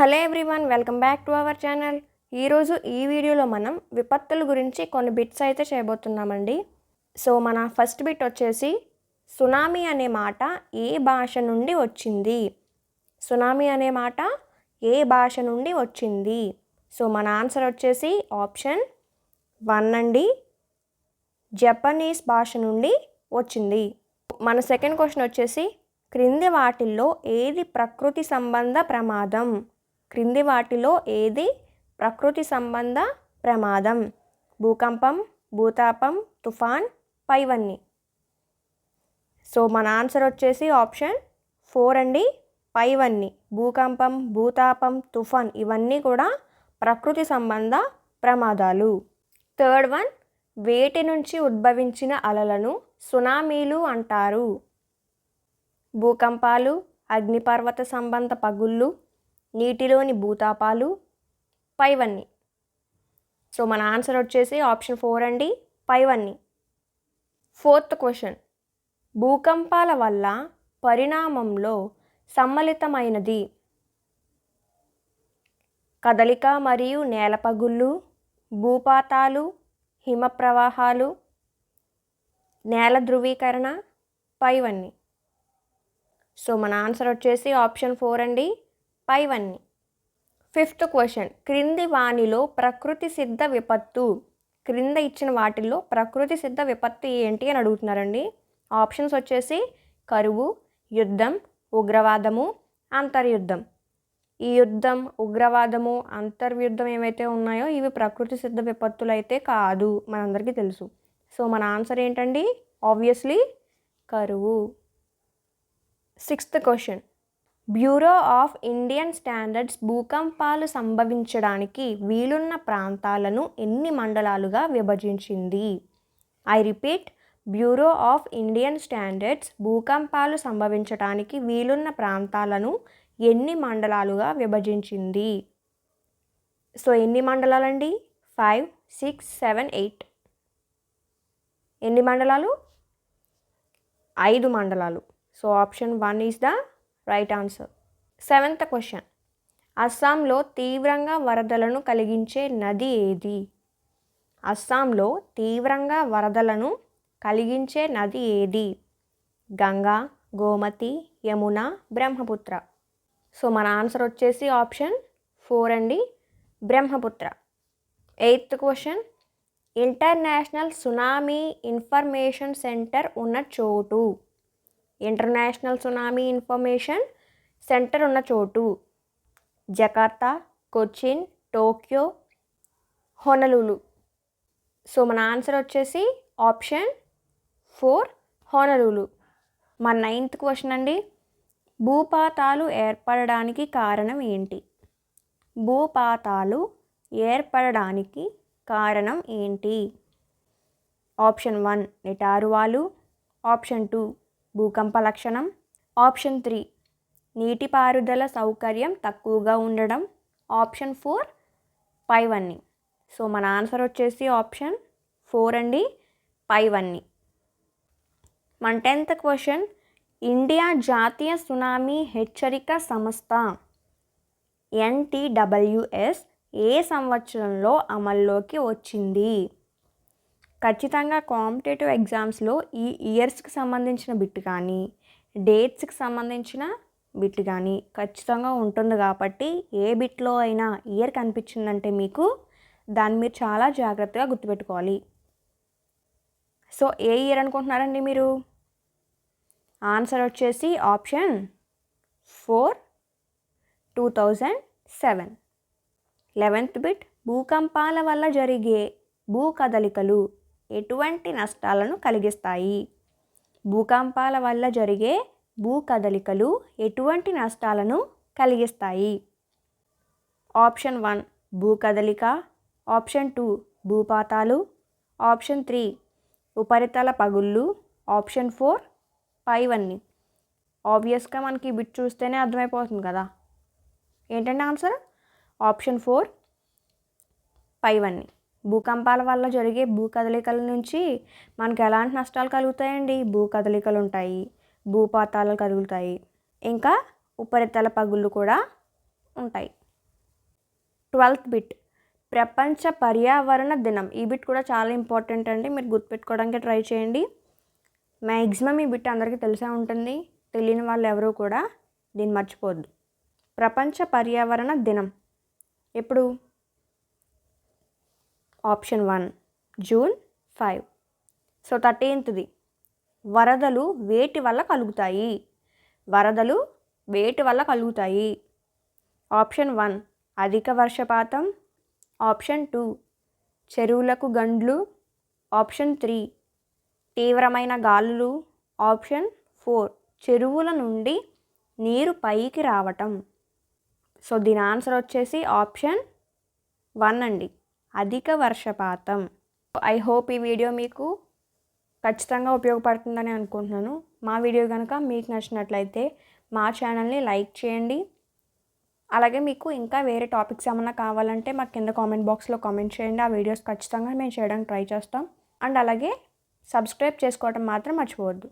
Hello everyone welcome back to our channel. ఈరోజు ఈ వీడియోలో మనం విపత్తుల గురించి కొన్ని బిట్స్ అయితే చేయబోతున్నామండి. సో మన ఫస్ట్ బిట్ వచ్చేసి సునామీ అనే మాట ఏ భాష నుండి వచ్చింది? సునామీ అనే మాట ఏ భాష నుండి వచ్చింది? సో మన ఆన్సర్ వచ్చేసి ఆప్షన్ వన్ అండి. జపనీస్ భాష నుండి వచ్చింది. మన సెకండ్ క్వశ్చన్ వచ్చేసి క్రింది వాటిల్లో ఏది ప్రకృతి సంబంధ ప్రమాదం? క్రింది వాటిలో ఏది? ప్రకృతి సంబంధ ప్రమాదం భూకంపం భూతాపం తుఫాన్ పైవన్నీ. సో మన ఆన్సర్ వచ్చేసి ఆప్షన్ ఫోర్ అండి. పైవన్నీ. భూకంపం భూతాపం తుఫాన్ ఇవన్నీ కూడా ప్రకృతి సంబంధ ప్రమాదాలు. థర్డ్ వన్ వేటి నుంచి ఉద్భవించిన అలలను సునామీలు అంటారు. భూకంపాలు అగ్నిపర్వత సంబంధ పగుళ్ళు నీటిలోని భూతాపాలు పైవన్నీ. సో మన ఆన్సర్ వచ్చేసి ఆప్షన్ ఫోర్ అండి పైవన్నీ. Fourth question. భూకంపాల వల్ల పరిణామంలో సమ్మలితమైనది కదలిక మరియు నేల పగుళ్ళు భూపాతాలు హిమ ప్రవాహాలు నేల ధృవీకరణ పైవన్నీ. సో మన ఆన్సర్ వచ్చేసి ఆప్షన్ ఫోర్ అండి పైవన్నీ. Fifth question. క్రింది వాణిలో ప్రకృతి సిద్ధ విపత్తు. క్రింద ఇచ్చిన వాటిల్లో ప్రకృతి సిద్ధ విపత్తు ఏంటి అని అడుగుతున్నారండి. ఆప్షన్స్ వచ్చేసి కరువు యుద్ధం ఉగ్రవాదము అంతర్యుద్ధం. ఈ యుద్ధం ఉగ్రవాదము అంతర్యుద్ధం ఏవైతే ఉన్నాయో ఇవి ప్రకృతి సిద్ధ విపత్తులు అయితే కాదు మనందరికీ తెలుసు. సో మన ఆన్సర్ ఏంటండి? ఆబ్వియస్లీ కరువు. Sixth question. Bureau of Indian standards భూకంపాలు సంభవించడానికి వీలున్న ప్రాంతాలను ఎన్ని మండలాలుగా విభజించింది? I repeat bureau of Indian standards భూకంపాలు సంభవించడానికి వీలున్న ప్రాంతాలను ఎన్ని మండలాలుగా విభజించింది? సో ఎన్ని మండలాలండి? Five six seven eight. ఎన్ని మండలాలు? ఐదు మండలాలు. So option one is the right answer. Seventh question. అస్సాంలో తీవ్రంగా వరదలను కలిగించే నది ఏది? అస్సాంలో తీవ్రంగా వరదలను కలిగించే నది ఏది? గంగా గోమతి యమున బ్రహ్మపుత్ర. సో మన ఆన్సర్ వచ్చేసి ఆప్షన్ ఫోర్ అండి. Brahmaputra. Eighth question. International tsunami information centre ఉన్న చోటు. ఇంటర్నేషనల్ సునామీ ఇన్ఫర్మేషన్ సెంటర్ ఉన్న చోటు. Jakarta Cochin Tokyo Honolulu. So మన ఆన్సర్ వచ్చేసి ఆప్షన్ ఫోర్ హోనలులు. మన నైన్త్ క్వశ్చన్ అండి. భూపాతాలు ఏర్పడడానికి కారణం ఏంటి? భూపాతాలు ఏర్పడడానికి కారణం ఏంటి? ఆప్షన్ వన్ నిటారువాలు. ఆప్షన్ టూ భూకంప లక్షణం. ఆప్షన్ త్రీ నీటిపారుదల సౌకర్యం తక్కువగా ఉండడం. ఆప్షన్ ఫోర్ పైవన్నీ సో మన ఆన్సర్ వచ్చేసి ఆప్షన్ ఫోర్ అండి పైవన్నీ మన టెన్త్ క్వశ్చన్ ఇండియా జాతీయ సునామీ హెచ్చరిక సంస్థ ఎన్టీడబ్ల్యూఎస్ ఏ సంవత్సరంలో అమల్లోకి వచ్చింది? ఖచ్చితంగా కాంపిటేటివ్ ఎగ్జామ్స్లో ఈ ఇయర్స్కి సంబంధించిన బిట్ కానీ డేట్స్కి సంబంధించిన బిట్ కానీ ఖచ్చితంగా ఉంటుంది కాబట్టి ఏ బిట్లో అయినా ఇయర్ కనిపించిందంటే మీకు దాన్ని మీరు చాలా జాగ్రత్తగా గుర్తుపెట్టుకోవాలి. సో ఏ ఇయర్ అనుకుంటున్నారండి మీరు? ఆన్సర్ వచ్చేసి option four two thousand seven. Eleventh bit భూకంపాల వల్ల జరిగే భూ కదలికలు ఎటువంటి నష్టాలను కలిగిస్తాయి? భూకంపాల వల్ల జరిగే భూ కదలికలు ఎటువంటి నష్టాలను కలిగిస్తాయి? ఆప్షన్ వన్ భూ కదలిక ఆప్షన్ టూ భూపాతాలు. ఆప్షన్ త్రీ ఉపరితల పగుళ్ళు. ఆప్షన్ ఫోర్ పైవన్నీ. ఆబ్వియస్గా మనకి బిట్ చూస్తేనే అర్థమైపోతుంది కదా. ఏంటంటే ఆన్సర్? ఆప్షన్ ఫోర్ పైవన్నీ. భూకంపాల వల్ల జరిగే భూ కదలికల నుంచి మనకి ఎలాంటి నష్టాలు కలుగుతాయండి? భూ కదలికలు ఉంటాయి భూపాతాలు కలుగుతాయి ఇంకా ఉపరితల పగుళ్ళు కూడా ఉంటాయి. ట్వెల్త్ బిట్ ప్రపంచ పర్యావరణ దినం. ఈ బిట్ కూడా చాలా ఇంపార్టెంట్ అండి. మీరు గుర్తుపెట్టుకోవడానికి ట్రై చేయండి. మ్యాక్సిమం ఈ బిట్ అందరికీ తెలిసే ఉంటుంది. తెలియని వాళ్ళు ఎవరూ కూడా దీన్ని మర్చిపోద్దు ప్రపంచ పర్యావరణ దినం. ఎప్పుడు? Option one June five. So థర్టీన్త్ది వరదలు వేటి వల్ల కలుగుతాయి. వరదలు వేటి వల్ల కలుగుతాయి. ఆప్షన్ వన్ అధిక వర్షపాతం. ఆప్షన్ టూ చెరువులకు గండ్లు. ఆప్షన్ త్రీ తీవ్రమైన గాలులు. ఆప్షన్ ఫోర్ చెరువుల నుండి నీరు పైకి రావటం. సో దీని ఆన్సర్ వచ్చేసి ఆప్షన్ వన్ అండి. అధిక వర్షపాతం. ఐ హోప్ ఈ వీడియో మీకు ఖచ్చితంగా ఉపయోగపడుతుందని అనుకుంటున్నాను. మా వీడియో కనుక మీకు నచ్చినట్లయితే మా ఛానల్ని లైక్ చేయండి. అలాగే మీకు ఇంకా వేరే టాపిక్స్ ఏమైనా కావాలంటే మాకు కింద కామెంట్ బాక్స్లో కామెంట్ చేయండి. ఆ వీడియోస్ ఖచ్చితంగా మేము చేయడానికి ట్రై చేస్తాం. అండ్ అలాగే సబ్స్క్రైబ్ చేసుకోవడం మాత్రం మర్చిపోవద్దు.